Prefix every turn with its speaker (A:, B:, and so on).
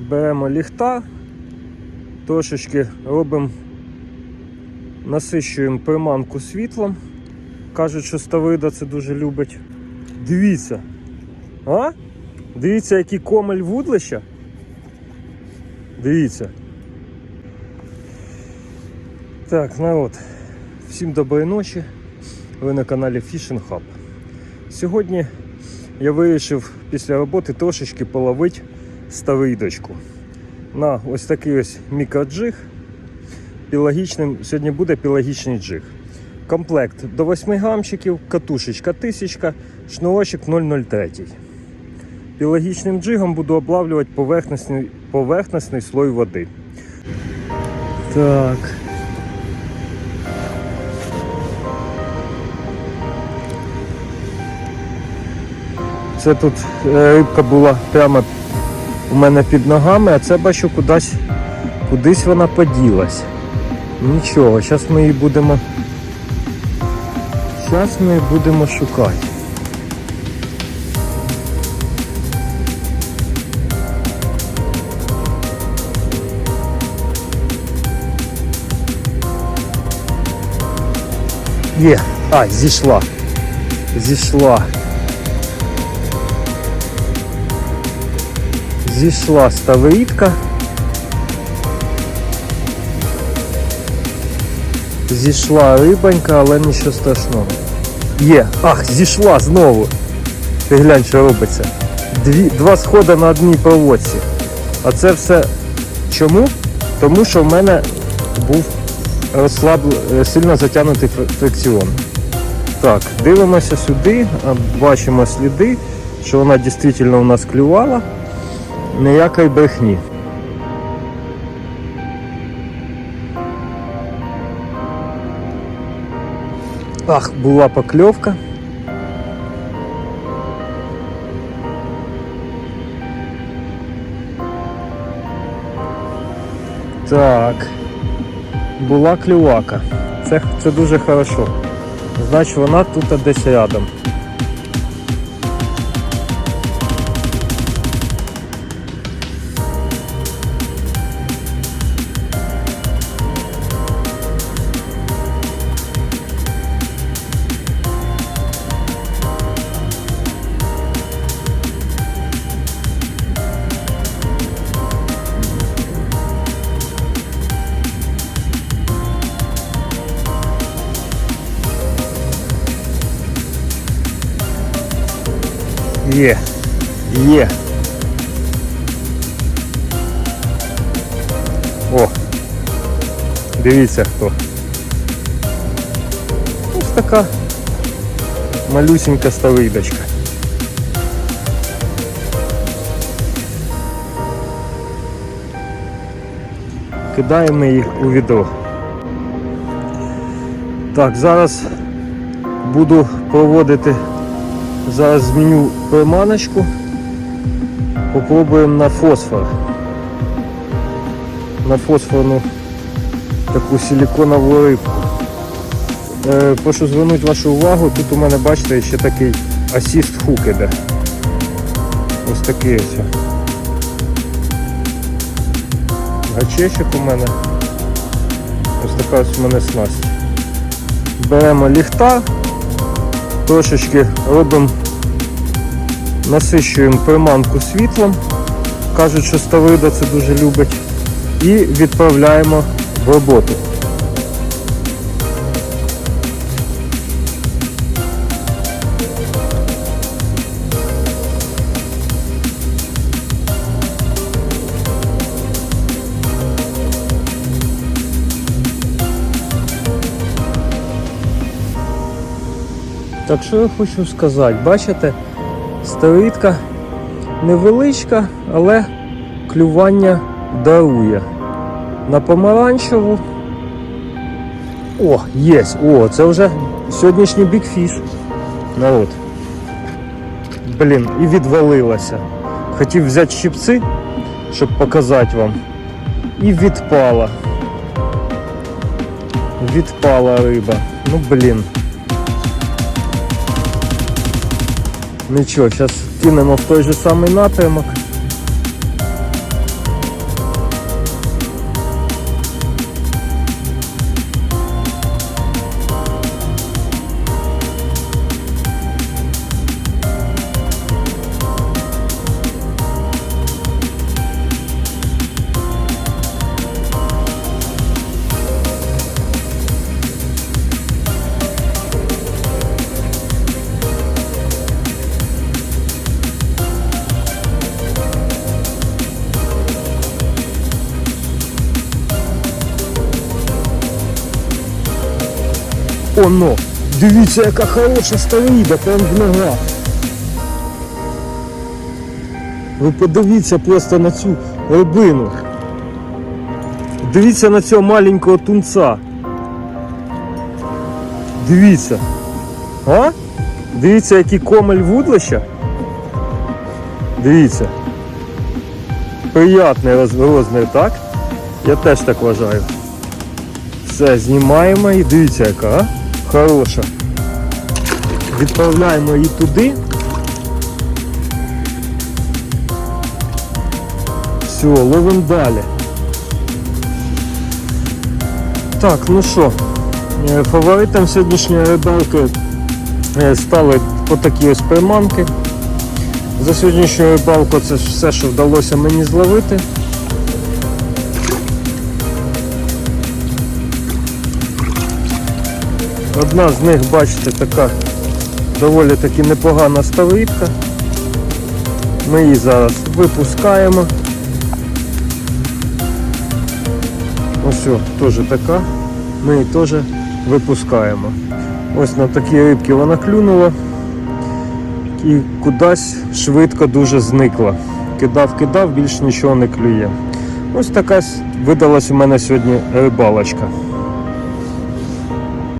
A: Беремо ліхтар, трошечки робимо, насищуємо приманку світлом. Кажуть, що ставида це дуже любить. Дивіться. А? Дивіться, який комель вудлища. Дивіться. Так, народ. Всім доброї ночі. Ви на каналі Fishing Hub. Сьогодні я вирішив після роботи трошечки половити ставидочку. На ось такий ось мікроджиг. Пілагічним, сьогодні буде пілагічний джиг. Комплект до 8 грамчиків, катушечка 1000, шнурочок 003. Пілагічним джигом буду облавлювати поверхностний, поверхностний слой води. Так. Це тут е, рибка була прямо у мене під ногами, а це бачу кудись, кудись вона поділась. Нічого, зараз ми її будемо. Зараз ми її будемо шукати. Є, а, зійшла. Зійшла. Зійшла ставрідка. Зійшла рибонька, але нічого страшного. Є. Ах, зійшла знову. Ти глянь, що робиться. Дві, два сходи на одній проводці. А це все чому? Тому що в мене був розслаб... е, сильно затягнутий фр- фрикціон. Так, дивимося сюди, бачимо сліди, що вона дійсно у нас клювала. Ніякої брехні. Ах, була покльовка. Так. Була клювака. Це, це дуже хорошо. Значить вона тут десь рядом. Є. Є. О. Дивіться хто. Ось така малюсенька ставидочка. Кидаємо їх у відро. Так, зараз буду проводити Зараз зміню приманочку. Попробуємо на фосфор. На фосфорну таку силиконову рибку. Е, прошу звернути вашу увагу, тут у мене, бачите, ще такий асіст хук іде. Ось такий ось. Гачечок у мене. Ось така ось у мене снасть. Беремо ліхтар трошечки робимо, насищуємо приманку світлом. Кажуть, що ставида це дуже любить. І відправляємо в роботу. Так що я хочу сказати, бачите, ставидка невеличка, але клювання дарує. На помаранчеву. О, є! О, це вже сьогоднішній бікфіш. Народ. Блін, і відвалилася. Хотів взяти щипці, щоб показати вам. І відпала. Відпала риба. Ну блін. Нічого, зараз кинемо в той же самий напрямок. Воно! Дивіться, яка хороша ставида, прям в ногах. Ви подивіться просто на цю рибину. Дивіться на цього маленького тунца. Дивіться. А? Дивіться, який комель вудлища. Дивіться. Приятний роз- розмір, так? Я теж так вважаю. Все, знімаємо і дивіться, яка, а? Хороша. Відправляємо її туди. Все, ловимо далі. Так, ну що, е, фаворитом сьогоднішньої рибалки е, стали отакі ось приманки. За сьогоднішню рибалку це все, що вдалося мені зловити. Одна з них, бачите, така доволі таки непогана ставитка. Ми її зараз випускаємо. Ось теж така. Ми її теж випускаємо. Ось на такі рибки вона клюнула і кудись швидко дуже зникла. Кидав, кидав, більш нічого не клює. Ось така видалась у мене сьогодні рибалочка.